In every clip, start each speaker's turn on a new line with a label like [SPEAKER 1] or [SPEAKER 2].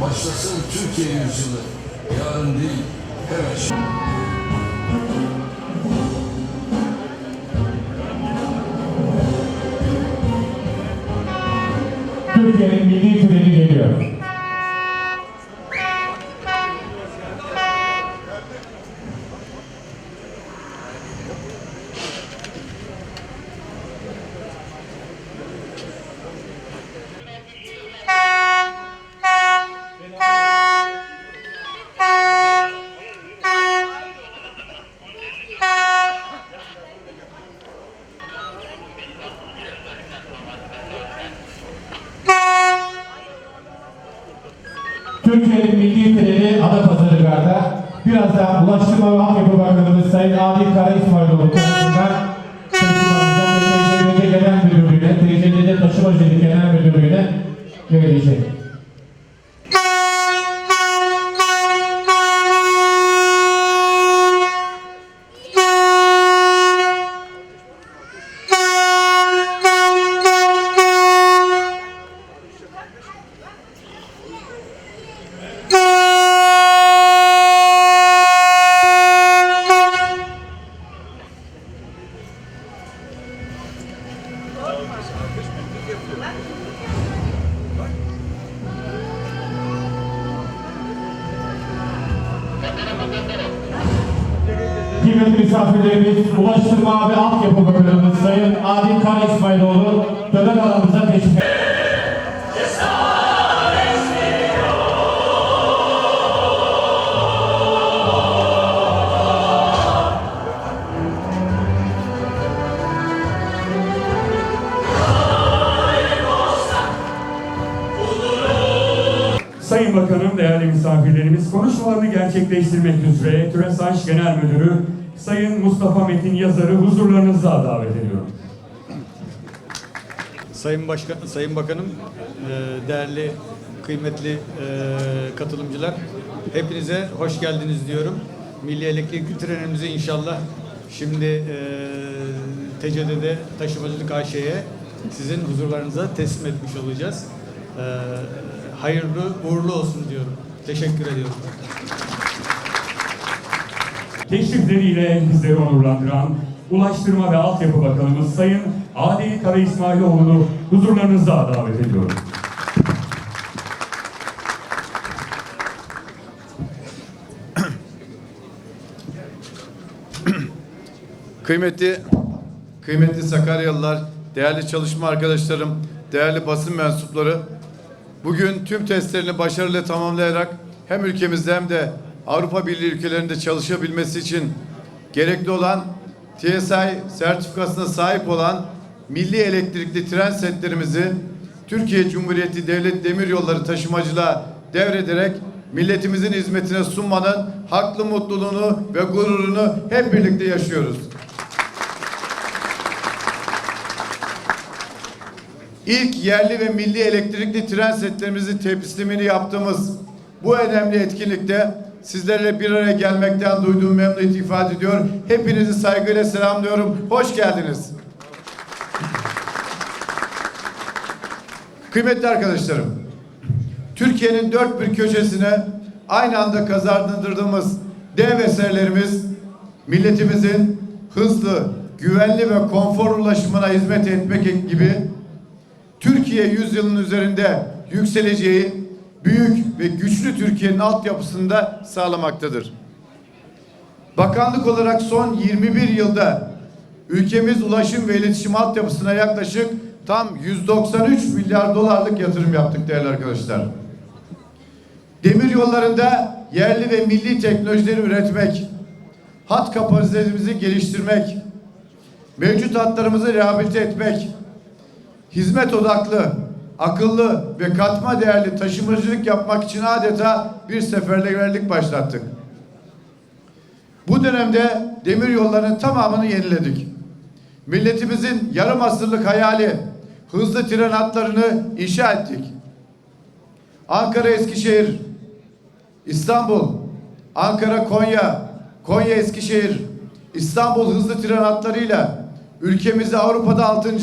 [SPEAKER 1] Başlasın Türkiye yüzyılı. Yarın değil, hemen şimdi.
[SPEAKER 2] Kıymetli misafirlerimiz, Ulaştırma ve Altyapı Bakanımız Sayın Adil Kara İsmailoğlu tören alanımıza teşrif
[SPEAKER 3] değerli misafirlerimiz, konuşmalarını gerçekleştirmek üzere TÜRESAŞ Genel Müdürü Sayın Mustafa Metin Yazar'ı huzurlarınıza davet ediyorum.
[SPEAKER 4] Sayın Başkan, Sayın Bakanım, e, değerli, kıymetli e, katılımcılar, hepinize hoş geldiniz diyorum. Milli Elektrikli Trenimizi inşallah şimdi e, TCD'de Taşımacılık AŞ'ye sizin huzurlarınıza teslim etmiş olacağız. Hayırlı, uğurlu olsun diyorum. Teşekkür ediyorum.
[SPEAKER 3] Teşrifleriyle bizleri onurlandıran Ulaştırma ve Altyapı Bakanımız Sayın Adil Kara İsmailoğlu'nu huzurlarınıza davet ediyorum.
[SPEAKER 5] Kıymetli kıymetli Sakaryalılar, değerli çalışma arkadaşlarım, değerli basın mensupları, bugün tüm testlerini başarıyla tamamlayarak hem ülkemizde hem de Avrupa Birliği ülkelerinde çalışabilmesi için gerekli olan TSI sertifikasına sahip olan milli elektrikli tren setlerimizi Türkiye Cumhuriyeti Devlet Demiryolları taşımacılığa devrederek milletimizin hizmetine sunmanın haklı mutluluğunu ve gururunu hep birlikte yaşıyoruz. İlk yerli ve milli elektrikli tren setlerimizin teslimini yaptığımız bu önemli etkinlikte sizlerle bir araya gelmekten duyduğum memnuniyeti ifade ediyor. Hepinizi saygıyla selamlıyorum. Hoş geldiniz. Kıymetli arkadaşlarım, Türkiye'nin dört bir köşesine aynı anda kazandırdığımız dev eserlerimiz milletimizin hızlı, güvenli ve konfor ulaşımına hizmet etmek gibi Türkiye yüzyılın üzerinde yükseleceği büyük ve güçlü Türkiye'nin altyapısında sağlamaktadır. Bakanlık olarak son 21 yılda ülkemiz ulaşım ve iletişim altyapısına yaklaşık tam 193 milyar dolarlık yatırım yaptık değerli arkadaşlar. Demir yollarında yerli ve milli teknolojileri üretmek, hat kapasitemizi geliştirmek, mevcut hatlarımızı rehabilite etmek, hizmet odaklı, akıllı ve katma değerli taşımacılık yapmak için adeta bir seferberlik başlattık. Bu dönemde demir yollarının tamamını yeniledik. Milletimizin yarım asırlık hayali hızlı tren hatlarını inşa ettik. Ankara Eskişehir, İstanbul, Ankara Konya, Konya Eskişehir, İstanbul hızlı tren hatlarıyla ülkemizde Avrupa'da 6.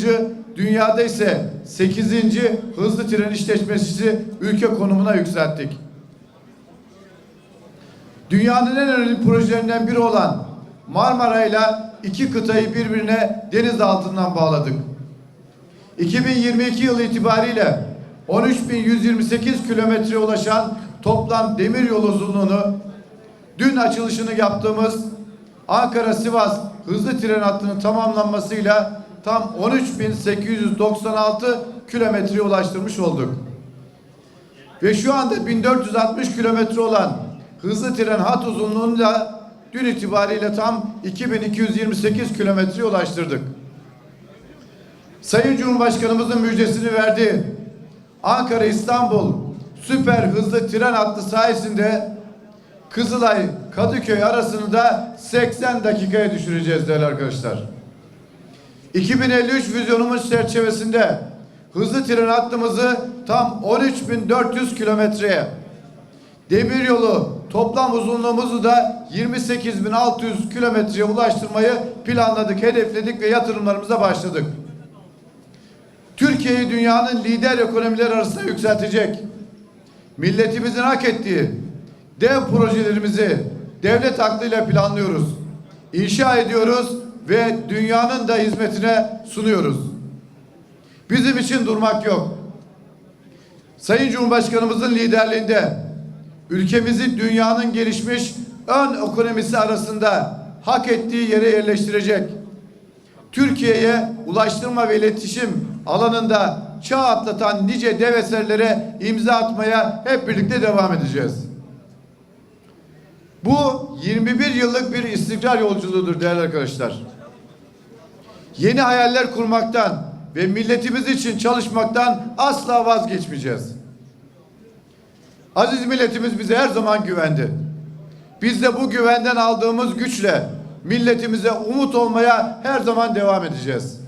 [SPEAKER 5] dünyada ise 8. hızlı tren işletmesi ülke konumuna yükselttik. Dünyanın en önemli projelerinden biri olan Marmara ile iki kıtayı birbirine deniz altından bağladık. 2022 yılı itibariyle 13.128 kilometreye ulaşan toplam demiryolu uzunluğunu dün açılışını yaptığımız Ankara-Sivas hızlı tren hattının tamamlanmasıyla tam 13.896 kilometreye ulaştırmış olduk. Ve şu anda 1460 kilometre olan hızlı tren hat uzunluğunu da dün itibariyle tam 2228 kilometreye ulaştırdık. Sayın Cumhurbaşkanımızın müjdesini verdiği Ankara İstanbul süper hızlı tren hattı sayesinde Kızılay Kadıköy arasını da 80 dakikaya düşüreceğiz değerli arkadaşlar. 2053 vizyonumuz çerçevesinde hızlı tren hattımızı tam 13.400 kilometreye demiryolu toplam uzunluğumuzu da 28.600 kilometreye ulaştırmayı planladık, hedefledik ve yatırımlarımıza başladık. Türkiye'yi dünyanın lider ekonomiler arasında yükseltecek, milletimizin hak ettiği dev projelerimizi devlet aklıyla planlıyoruz. İnşa ediyoruz ve dünyanın da hizmetine sunuyoruz. Bizim için durmak yok. Sayın Cumhurbaşkanımızın liderliğinde ülkemizi dünyanın gelişmiş ön ekonomisi arasında hak ettiği yere yerleştirecek. Türkiye'ye ulaştırma ve iletişim alanında çağ atlatan nice dev eserlere imza atmaya hep birlikte devam edeceğiz. Bu 21 yıllık bir istikrar yolculuğudur değerli arkadaşlar. Yeni hayaller kurmaktan ve milletimiz için çalışmaktan asla vazgeçmeyeceğiz. Aziz milletimiz bize her zaman güvendi. Biz de bu güvenden aldığımız güçle milletimize umut olmaya her zaman devam edeceğiz.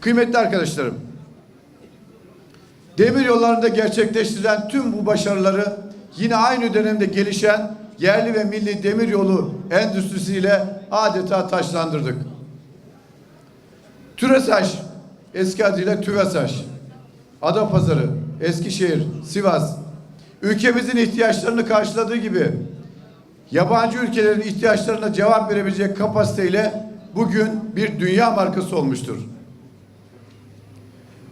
[SPEAKER 5] Kıymetli arkadaşlarım, demir yollarında gerçekleştirilen tüm bu başarıları yine aynı dönemde gelişen yerli ve milli demir yolu endüstrisiyle adeta taşlandırdık. Türesaş, eski adıyla TÜVESAŞ, Adapazarı, Eskişehir, Sivas, ülkemizin ihtiyaçlarını karşıladığı gibi yabancı ülkelerin ihtiyaçlarına cevap verebilecek kapasiteyle bugün bir dünya markası olmuştur.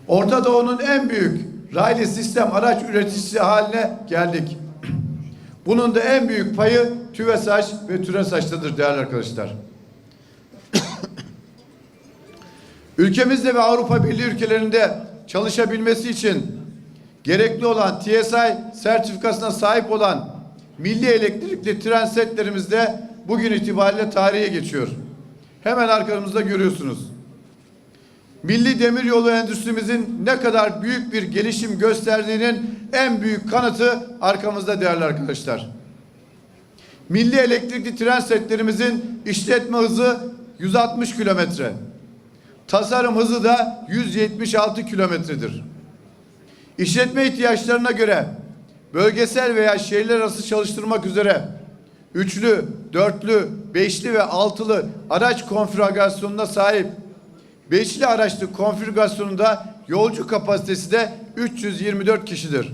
[SPEAKER 5] Orta Doğu'nun en büyük raylı sistem araç üreticisi haline geldik. Bunun da en büyük payı TÜVESAŞ ve TÜRESAŞ'tadır değerli arkadaşlar. Ülkemizde ve Avrupa Birliği ülkelerinde çalışabilmesi için gerekli olan TSI sertifikasına sahip olan milli elektrikli tren setlerimiz de bugün itibariyle tarihe geçiyor. Hemen arkamızda görüyorsunuz. Milli demiryolu endüstrimizin ne kadar büyük bir gelişim gösterdiğinin en büyük kanıtı arkamızda değerli arkadaşlar. Milli elektrikli tren setlerimizin işletme hızı 160 kilometre. Tasarım hızı da 176 kilometredir. İşletme ihtiyaçlarına göre bölgesel veya şehirler arası çalıştırmak üzere üçlü, dörtlü, beşli ve altılı araç konfigürasyonuna sahip beşli araçlı konfigürasyonunda yolcu kapasitesi de 324 kişidir.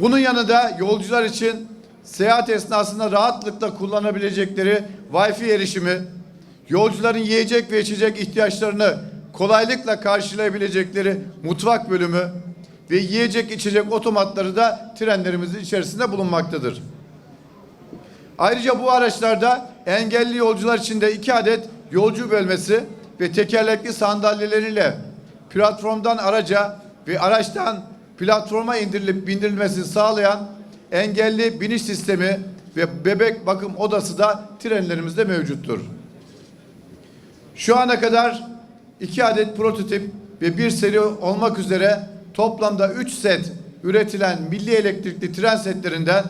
[SPEAKER 5] Bunun yanında yolcular için seyahat esnasında rahatlıkla kullanabilecekleri Wi-Fi erişimi, yolcuların yiyecek ve içecek ihtiyaçlarını kolaylıkla karşılayabilecekleri mutfak bölümü ve yiyecek içecek otomatları da trenlerimizin içerisinde bulunmaktadır. Ayrıca bu araçlarda engelli yolcular için de iki adet yolcu bölmesi ve tekerlekli sandalyeleriyle platformdan araca ve araçtan platforma indirilip bindirilmesini sağlayan engelli biniş sistemi ve bebek bakım odası da trenlerimizde mevcuttur. Şu ana kadar iki adet prototip ve bir seri olmak üzere toplamda üç set üretilen milli elektrikli tren setlerinden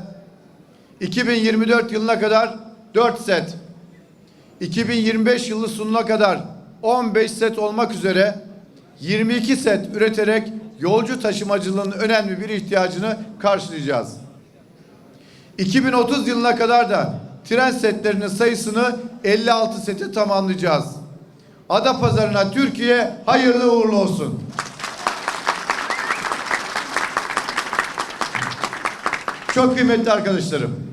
[SPEAKER 5] 2024 yılına kadar 4 set, 2025 yılı sonuna kadar 15 set olmak üzere 22 set üreterek yolcu taşımacılığının önemli bir ihtiyacını karşılayacağız. 2030 yılına kadar da tren setlerinin sayısını 56 sete tamamlayacağız. Adapazarı'na Türkiye hayırlı uğurlu olsun. Çok kıymetli arkadaşlarım.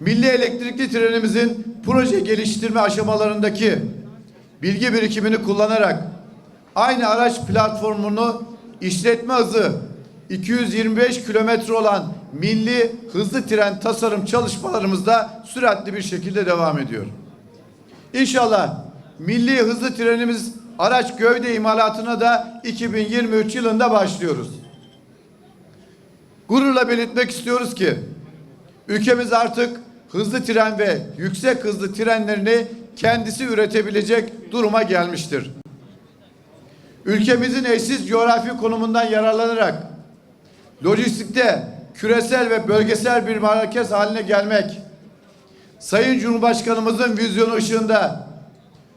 [SPEAKER 5] Milli elektrikli trenimizin proje geliştirme aşamalarındaki bilgi birikimini kullanarak aynı araç platformunu işletme hızı 225 kilometre olan milli hızlı tren tasarım çalışmalarımızda süratli bir şekilde devam ediyor. İnşallah milli hızlı trenimiz araç gövde imalatına da 2023 yılında başlıyoruz. Gururla belirtmek istiyoruz ki ülkemiz artık hızlı tren ve yüksek hızlı trenlerini kendisi üretebilecek duruma gelmiştir. Ülkemizin eşsiz coğrafi konumundan yararlanarak lojistikte küresel ve bölgesel bir merkez haline gelmek, Sayın Cumhurbaşkanımızın vizyonu ışığında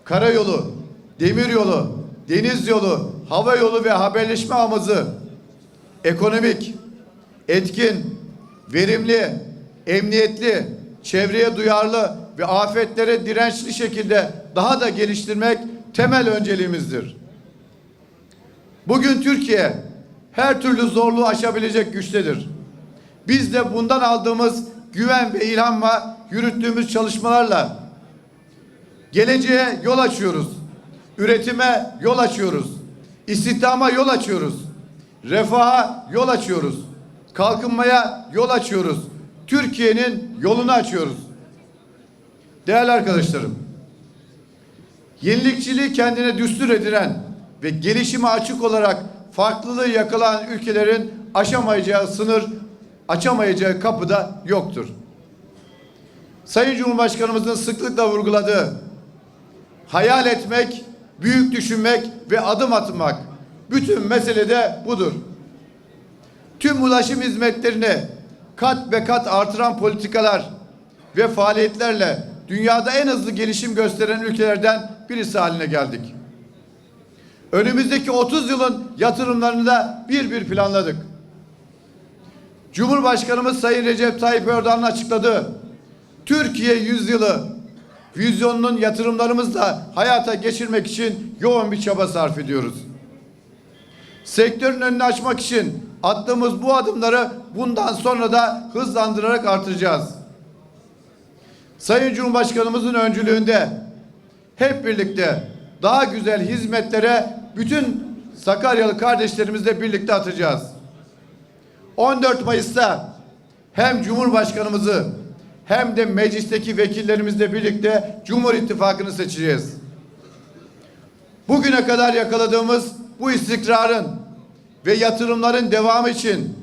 [SPEAKER 5] karayolu, demiryolu, deniz yolu, hava yolu ve haberleşme ağımızı ekonomik, etkin, verimli, emniyetli, çevreye duyarlı ve afetlere dirençli şekilde daha da geliştirmek temel önceliğimizdir. Bugün Türkiye her türlü zorluğu aşabilecek güçtedir. Biz de bundan aldığımız güven ve ilhamla yürüttüğümüz çalışmalarla geleceğe yol açıyoruz. Üretime yol açıyoruz. İstihdama yol açıyoruz. Refaha yol açıyoruz. Kalkınmaya yol açıyoruz. Türkiye'nin yolunu açıyoruz. Değerli arkadaşlarım, yenilikçiliği kendine düstur edilen ve gelişime açık olarak farklılığı yakalan ülkelerin aşamayacağı sınır, açamayacağı kapı da yoktur. Sayın Cumhurbaşkanımızın sıklıkla vurguladığı hayal etmek, büyük düşünmek ve adım atmak bütün mesele de budur. Tüm ulaşım hizmetlerini kat be kat artıran politikalar ve faaliyetlerle dünyada en hızlı gelişim gösteren ülkelerden birisi haline geldik. Önümüzdeki 30 yılın yatırımlarını da bir bir planladık. Cumhurbaşkanımız Sayın Recep Tayyip Erdoğan'ın açıkladığı Türkiye yüzyılı vizyonunun yatırımlarımızla hayata geçirmek için yoğun bir çaba sarf ediyoruz. Sektörün önünü açmak için attığımız bu adımları bundan sonra da hızlandırarak artıracağız. Sayın Cumhurbaşkanımızın öncülüğünde hep birlikte daha güzel hizmetlere bütün Sakaryalı kardeşlerimizle birlikte atacağız. 14 Mayıs'ta hem Cumhurbaşkanımızı hem de meclisteki vekillerimizle birlikte Cumhur İttifakı'nı seçeceğiz. Bugüne kadar yakaladığımız bu istikrarın ve yatırımların devamı için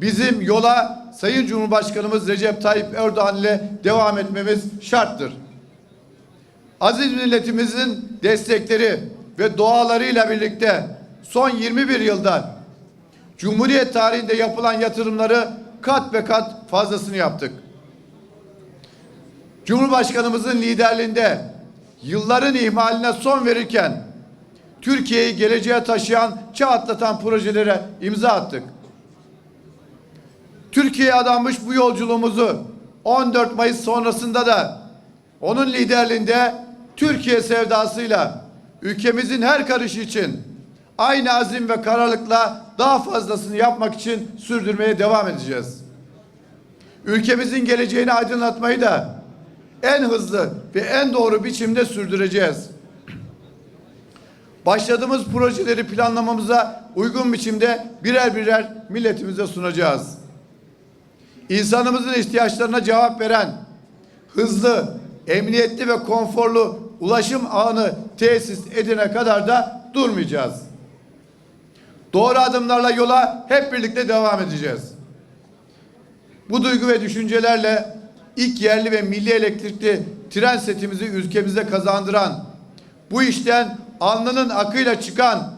[SPEAKER 5] bizim yola Sayın Cumhurbaşkanımız Recep Tayyip Erdoğan ile devam etmemiz şarttır. Aziz milletimizin destekleri ve dualarıyla birlikte son 21 yılda Cumhuriyet tarihinde yapılan yatırımları kat ve kat fazlasını yaptık. Cumhurbaşkanımızın liderliğinde yılların ihmaline son verirken Türkiye'yi geleceğe taşıyan, çağ atlatan projelere imza attık. Türkiye'ye adanmış bu yolculuğumuzu 14 Mayıs sonrasında da onun liderliğinde Türkiye sevdasıyla ülkemizin her karışı için aynı azim ve kararlılıkla daha fazlasını yapmak için sürdürmeye devam edeceğiz. Ülkemizin geleceğini aydınlatmayı da en hızlı ve en doğru biçimde sürdüreceğiz. Başladığımız projeleri planlamamıza uygun biçimde birer birer milletimize sunacağız. İnsanımızın ihtiyaçlarına cevap veren, hızlı, emniyetli ve konforlu ulaşım ağını tesis edene kadar da durmayacağız. Doğru adımlarla yola hep birlikte devam edeceğiz. Bu duygu ve düşüncelerle ilk yerli ve milli elektrikli tren setimizi ülkemize kazandıran, bu işten alnının akıyla çıkan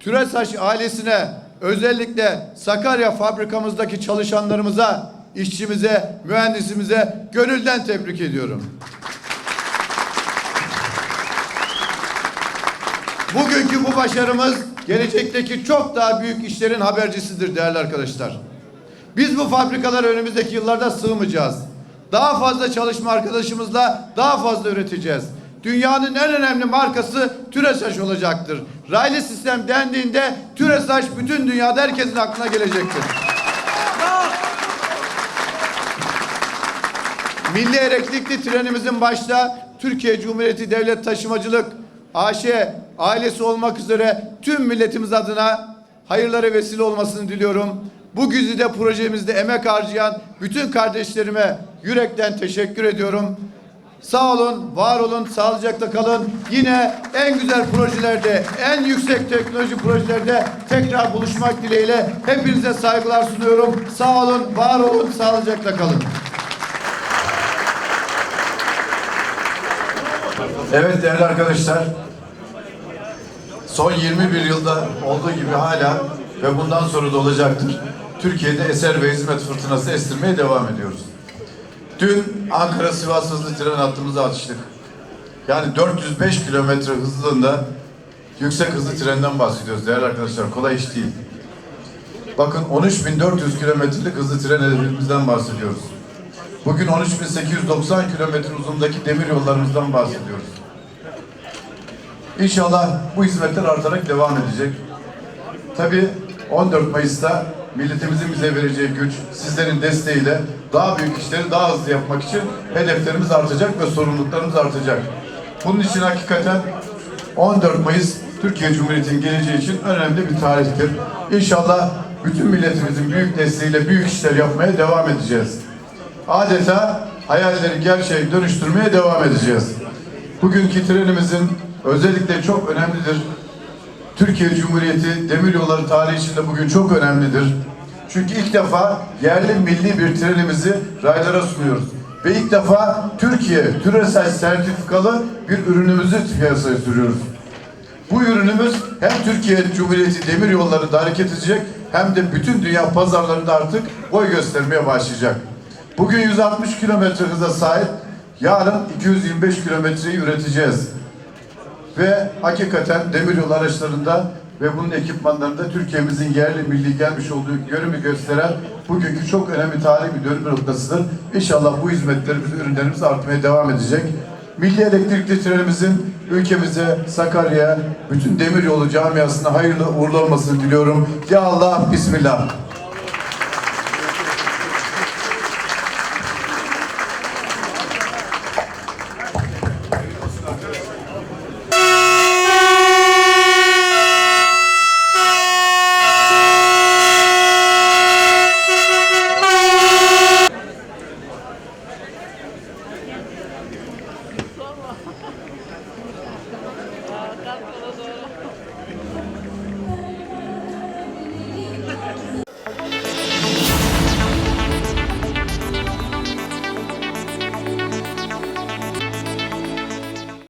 [SPEAKER 5] Türesaç ailesine özellikle Sakarya fabrikamızdaki çalışanlarımıza, işçimize, mühendisimize gönülden tebrik ediyorum. Bugünkü bu başarımız gelecekteki çok daha büyük işlerin habercisidir değerli arkadaşlar. Biz bu fabrikalara önümüzdeki yıllarda sığmayacağız. Daha fazla çalışma arkadaşımızla daha fazla üreteceğiz. Dünyanın en önemli markası TÜRESAŞ olacaktır. Raylı sistem dendiğinde TÜRESAŞ bütün dünyada herkesin aklına gelecektir. Milli elektrikli trenimizin başta Türkiye Cumhuriyeti Devlet Taşımacılık AŞ ailesi olmak üzere tüm milletimiz adına hayırlara vesile olmasını diliyorum. Bu güzide projemizde emek harcayan bütün kardeşlerime yürekten teşekkür ediyorum. Sağ olun, var olun, sağlıcakla kalın. Yine en güzel projelerde, en yüksek teknoloji projelerde tekrar buluşmak dileğiyle hepinize saygılar sunuyorum. Sağ olun, var olun, sağlıcakla kalın. Evet değerli arkadaşlar. Son 21 yılda olduğu gibi hala ve bundan sonra da olacaktır. Türkiye'de eser ve hizmet fırtınası estirmeye devam ediyoruz. Dün Ankara Sivas hızlı tren hattımızı açtık. Yani 405 kilometre hızlılığında yüksek hızlı trenden bahsediyoruz değerli arkadaşlar. Kolay iş değil. Bakın 13.400 kilometrelik hızlı tren hedefimizden bahsediyoruz. Bugün 13.890 kilometre uzunluğundaki demir yollarımızdan bahsediyoruz. İnşallah bu hizmetler artarak devam edecek. Tabii 14 Mayıs'ta milletimizin bize vereceği güç, sizlerin desteğiyle daha büyük işleri daha hızlı yapmak için hedeflerimiz artacak ve sorumluluklarımız artacak. Bunun için hakikaten 14 Mayıs Türkiye Cumhuriyeti'nin geleceği için önemli bir tarihtir. İnşallah bütün milletimizin büyük desteğiyle büyük işler yapmaya devam edeceğiz. Adeta hayalleri gerçeğe dönüştürmeye devam edeceğiz. Bugünkü trenimizin özellikle çok önemlidir. Türkiye Cumhuriyeti demiryolları tarihi içinde bugün çok önemlidir. Çünkü ilk defa yerli milli bir trenimizi raylara sunuyoruz. Ve ilk defa Türkiye TÜRESAŞ sertifikalı bir ürünümüzü piyasaya sürüyoruz. Bu ürünümüz hem Türkiye Cumhuriyeti demir yollarında hareket edecek hem de bütün dünya pazarlarında artık boy göstermeye başlayacak. Bugün 160 kilometre hıza sahip, yarın 225 kilometreyi üreteceğiz. Ve hakikaten demiryolu araçlarında ve bunun ekipmanlarında Türkiye'mizin yerli milli gelmiş olduğu yönümü gösteren bugünkü çok önemli tarihi bir dönüm noktasıdır. İnşallah bu hizmetlerimiz, ürünlerimiz artmaya devam edecek. Milli elektrikli trenimizin ülkemize, Sakarya'ya, bütün demiryolu camiasına hayırlı uğurlu olmasını diliyorum. Ya Allah, Bismillah.